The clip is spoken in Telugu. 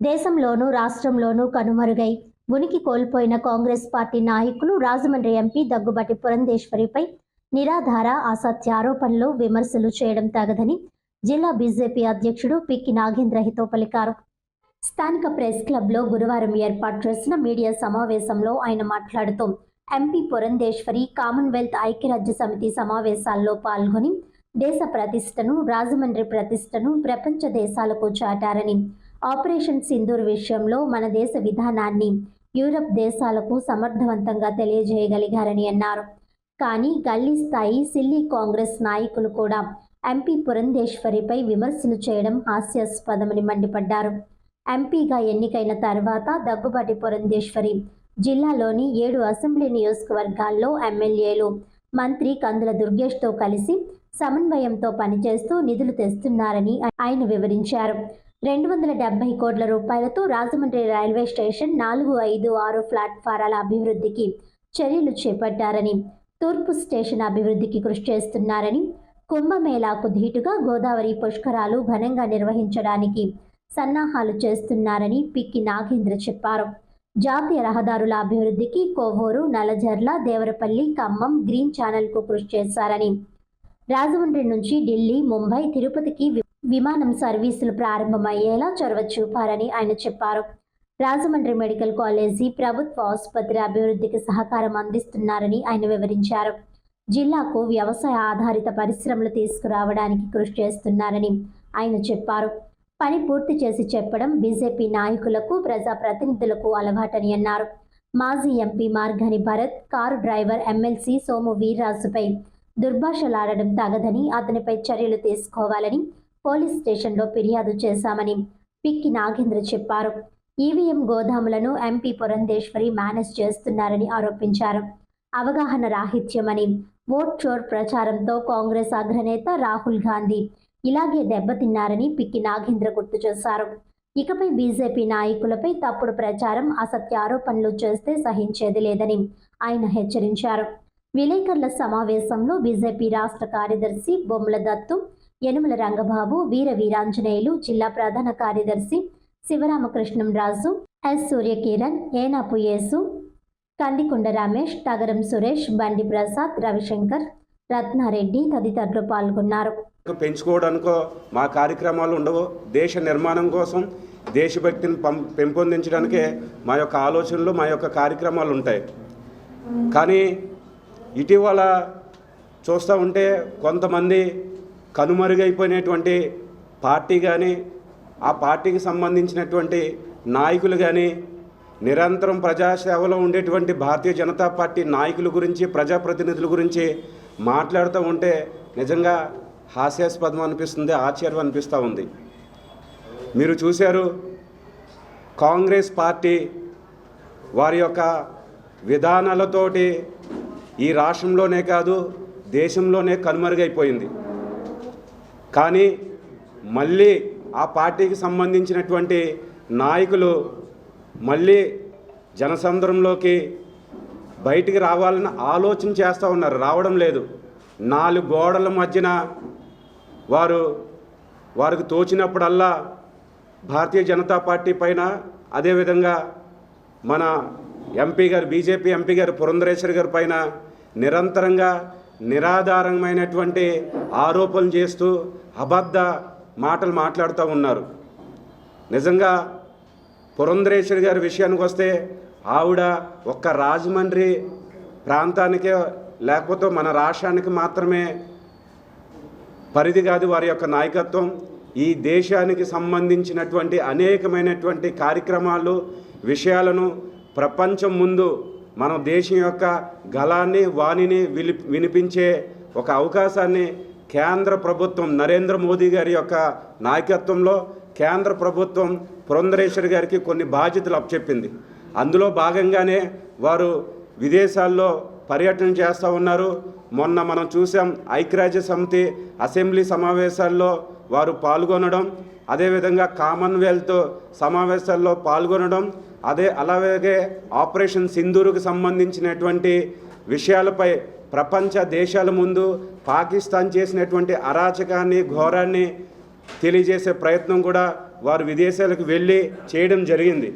దేశంలోనూ రాష్ట్రంలోనూ కనుమరుగై ఉనికి కోల్పోయిన కాంగ్రెస్ పార్టీ నాయకులు రాజమండ్రి ఎంపీ దగ్గుబాటి పురంధేశ్వరిపై నిరాధార అసత్య ఆరోపణలు విమర్శలు చేయడం తగదని జిల్లా బీజేపీ అధ్యక్షుడు పిక్కి నాగేంద్ర హితో పలికారు స్థానిక ప్రెస్ క్లబ్లో గురువారం ఏర్పాటు చేసిన మీడియా సమావేశంలో ఆయన మాట్లాడుతూ ఎంపీ పురంధేశ్వరి కామన్వెల్త్ ఐక్యరాజ్య సమితి సమావేశాల్లో పాల్గొని దేశ ప్రతిష్టను రాజమండ్రి ప్రతిష్టను ప్రపంచ దేశాలకు చాటారని ఆపరేషన్ సింధూర్ విషయంలో మన దేశ విధానాన్ని యూరప్ దేశాలకు సమర్థవంతంగా తెలియజేయగలిగారని అన్నారు. కానీ గల్లీ స్థాయి సిల్లీ కాంగ్రెస్ నాయకులు కూడా ఎంపీ పురంధేశ్వరిపై విమర్శలు చేయడం హాస్యాస్పదమని మండిపడ్డారు. ఎంపీగా ఎన్నికైన తర్వాత దగ్గుబాటి పురంధేశ్వరి జిల్లాలోని ఏడు అసెంబ్లీ నియోజకవర్గాల్లో ఎమ్మెల్యేలు మంత్రి కందుల దుర్గేష్తో కలిసి సమన్వయంతో పనిచేస్తూ నిధులు తెస్తున్నారని ఆయన వివరించారు. రెండు వందల డెబ్బై కోట్ల రూపాయలతో రాజమండ్రి రైల్వే స్టేషన్ నాలుగు ఐదు ఆరు ప్లాట్ఫారాల అభివృద్ధికి చర్యలు చేపట్టారని తూర్పు స్టేషన్ అభివృద్ధికి కృషి చేస్తున్నారని కుంభమేళాకు ధీటుగా గోదావరి పుష్కరాలు ఘనంగా నిర్వహించడానికి సన్నాహాలు చేస్తున్నారని పిక్కి నాగేంద్ర చెప్పారు. జాతీయ రహదారుల అభివృద్ధికి కోవూరు నలజర్ల దేవరపల్లి ఖమ్మం గ్రీన్ ఛానల్కు కృషి చేశారని రాజమండ్రి నుంచి ఢిల్లీ ముంబై తిరుపతికి విమానం సర్వీసులు ప్రారంభమయ్యేలా చొరవ చూపారని ఆయన చెప్పారు. రాజమండ్రి మెడికల్ కాలేజీ ప్రభుత్వ ఆసుపత్రి అభివృద్ధికి సహకారం అందిస్తున్నారని ఆయన వివరించారు. జిల్లాకు వ్యవసాయ ఆధారిత పరిశ్రమలు తీసుకురావడానికి కృషి చేస్తున్నారని ఆయన చెప్పారు. పని పూర్తి చేసి చెప్పడం బీజేపీ నాయకులకు ప్రజాప్రతినిధులకు అలవాటని అన్నారు. మాజీ MP Margani Bharat car driver MLC Somu వీర్రాజుపై దుర్భాషలాడడం తగదని అతనిపై చర్యలు తీసుకోవాలని పోలీస్ స్టేషన్లో ఫిర్యాదు చేశామని పిక్కి నాగేంద్ర చెప్పారు. ఈవీఎం గోదాములను ఎంపీ పురంధేశ్వరి మేనేజ్ చేస్తున్నారని ఆరోపించారు. అవగాహన రాహిత్యమని ఓట్ చోర్ ప్రచారంతో కాంగ్రెస్ అగ్రనేత రాహుల్ గాంధీ ఇలాగే దెబ్బతిన్నారని పిక్కి నాగేంద్ర గుర్తు చేశారు. ఇకపై బీజేపీ నాయకులపై తప్పుడు ప్రచారం అసత్య ఆరోపణలు చేస్తే సహించేది లేదని ఆయన హెచ్చరించారు. విలేకరుల సమావేశంలో బీజేపీ రాష్ట్ర కార్యదర్శి బొమ్మల దత్తు యనుమల రంగబాబు వీర వీరాంజనేయులు జిల్లా ప్రధాన కార్యదర్శి శివరామకృష్ణం రాజు ఎస్ సూర్యకిరణ్ ఏనాపు యేసు కందికొండ రమేష్ తగరం సురేష్ బండి ప్రసాద్ రవిశంకర్ రత్నారెడ్డి తదితరులు పాల్గొన్నారు. పెంచుకోవడానికో మా కార్యక్రమాలు ఉండవు. దేశ నిర్మాణం కోసం దేశభక్తిని పం పెంపొందించడానికే మా యొక్క ఆలోచనలు మా యొక్క కార్యక్రమాలు ఉంటాయి. కానీ ఇటీవల చూస్తూ ఉంటే కొంతమంది కనుమరుగైపోయినటువంటి పార్టీ కానీ ఆ పార్టీకి సంబంధించినటువంటి నాయకులు కానీ నిరంతరం ప్రజాసేవలో ఉండేటువంటి భారతీయ జనతా పార్టీ నాయకుల గురించి ప్రజాప్రతినిధుల గురించి మాట్లాడుతూ ఉంటే నిజంగా హాస్యాస్పదం అనిపిస్తుంది ఆశ్చర్యం అనిపిస్తూ ఉంది. మీరు చూశారు కాంగ్రెస్ పార్టీ వారి యొక్క విధానాలతోటి ఈ రాష్ట్రంలోనే కాదు దేశంలోనే కనుమరుగైపోయింది. కానీ మళ్ళీ ఆ పార్టీకి సంబంధించినటువంటి నాయకులు మళ్ళీ జనసంద్రంలోకి బయటికి రావాలని ఆలోచన చేస్తూ ఉన్నారు. రావడం లేదు. నాలుగు గోడల మధ్యన వారు వారికి తోచినప్పుడల్లా భారతీయ జనతా పార్టీ పైన అదేవిధంగా మన ఎంపీ గారు బీజేపీ ఎంపీ గారు పురంధరేశ్వరి గారి పైన నిరంతరంగా నిరాధారమైనటువంటి ఆరోపణలు చేస్తూ అబద్ధ మాటలు మాట్లాడుతూ ఉన్నారు. నిజంగా పురంధరేశ్వరి గారి విషయానికి వస్తే ఆవిడ ఒక్క రాజమండ్రి ప్రాంతానికే లేకపోతే మన రాష్ట్రానికి మాత్రమే పరిధి కాదు వారి యొక్క నాయకత్వం. ఈ దేశానికి సంబంధించినటువంటి అనేకమైనటువంటి కార్యక్రమాలు విషయాలను ప్రపంచం ముందు మన దేశం యొక్క గలాన్ని వాణిని విలి వినిపించే ఒక అవకాశాన్ని కేంద్ర ప్రభుత్వం నరేంద్ర మోదీ గారి యొక్క నాయకత్వంలో కేంద్ర ప్రభుత్వం పురంధరేశ్వరి గారికి కొన్ని బాధ్యతలు అప్పచెప్పింది. అందులో భాగంగానే వారు విదేశాల్లో పర్యటన చేస్తూ ఉన్నారు. మొన్న మనం చూసాం ఐక్యరాజ్య సమితి అసెంబ్లీ సమావేశాల్లో వారు పాల్గొనడం అదేవిధంగా కామన్వెల్త్ సమావేశాల్లో పాల్గొనడం అదే అలాగే ఆపరేషన్ సింధూరుకు సంబంధించినటువంటి విషయాలపై ప్రపంచ దేశాల ముందు పాకిస్తాన్ చేసినటువంటి అరాచకాన్ని ఘోరాన్ని తెలియజేసే ప్రయత్నం కూడా వారు విదేశాలకు వెళ్ళి చేయడం జరిగింది.